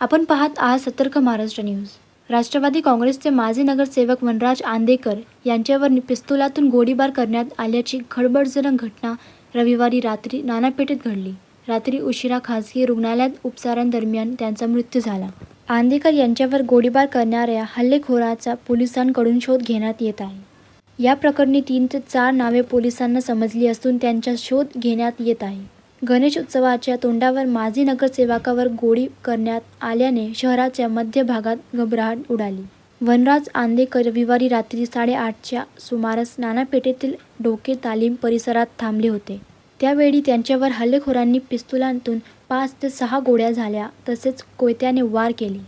आपण पाहत आहात सतर्क महाराष्ट्र न्यूज. राष्ट्रवादी काँग्रेसचे माजी नगरसेवक वनराज आंदेकर यांच्यावर पिस्तुलातून गोळीबार करण्यात आल्याची खळबळजनक घटना रविवारी रात्री नानापेठेत घडली. रात्री उशिरा खासगी रुग्णालयात उपचारांदरम्यान त्यांचा मृत्यू झाला. आंदेकर यांच्यावर गोळीबार करणाऱ्या हल्लेखोराचा पोलिसांकडून शोध घेण्यात येत आहे. या प्रकरणी तीन ते चार नावे पोलिसांना समजली असून त्यांचा शोध घेण्यात येत आहे. गणेश उत्सवाच्या तोंडावर माजी नगरसेवकावर गोळी करण्यात आल्याने शहराच्या मध्य भागात घबराट उडाली. वनराज आंदेकर रविवारी रात्री साडेआठच्या सुमारास नानापेठेतील डोके तालीम परिसरात थांबले होते. त्यावेळी त्यांच्यावर हल्लेखोरांनी पिस्तुलांतून पाच ते सहा गोळ्या झाल्या तसेच कोयत्याने वार केले.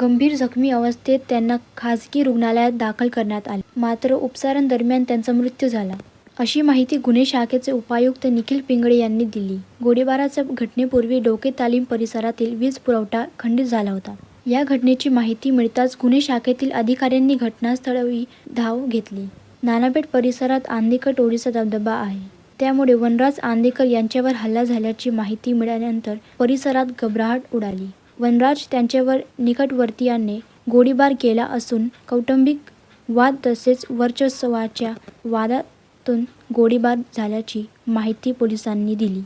गंभीर जखमी अवस्थेत त्यांना खासगी रुग्णालयात दाखल करण्यात आले. मात्र उपचारांदरम्यान त्यांचा मृत्यू झाला. अशी माहिती गुन्हे शाखेचे उपायुक्त निखिल पिंगळे यांनी दिली. गोळीबाराच्या घटनेपूर्वी डोके तालीम परिसरातील वीज पुरवठा खंडित झाला होता. या घटनेची माहिती मिळताच गुन्हे शाखेतील अधिकाऱ्यांनी घटनास्थळी धाव घेतली. नानापेठ परिसरात आंदेकर टोळीचा दबदबा आहे. त्यामुळे वनराज आंदेकर यांच्यावर हल्ला झाल्याची माहिती मिळाल्यानंतर परिसरात घबराहट उडाली. वनराज त्यांच्यावर निकटवर्तीयांनी गोळीबार केला असून कौटुंबिक वाद तसेच वर्चस्वाच्या वादात तून गोळीबार झाल्याची माहिती पोलिसांनी दिली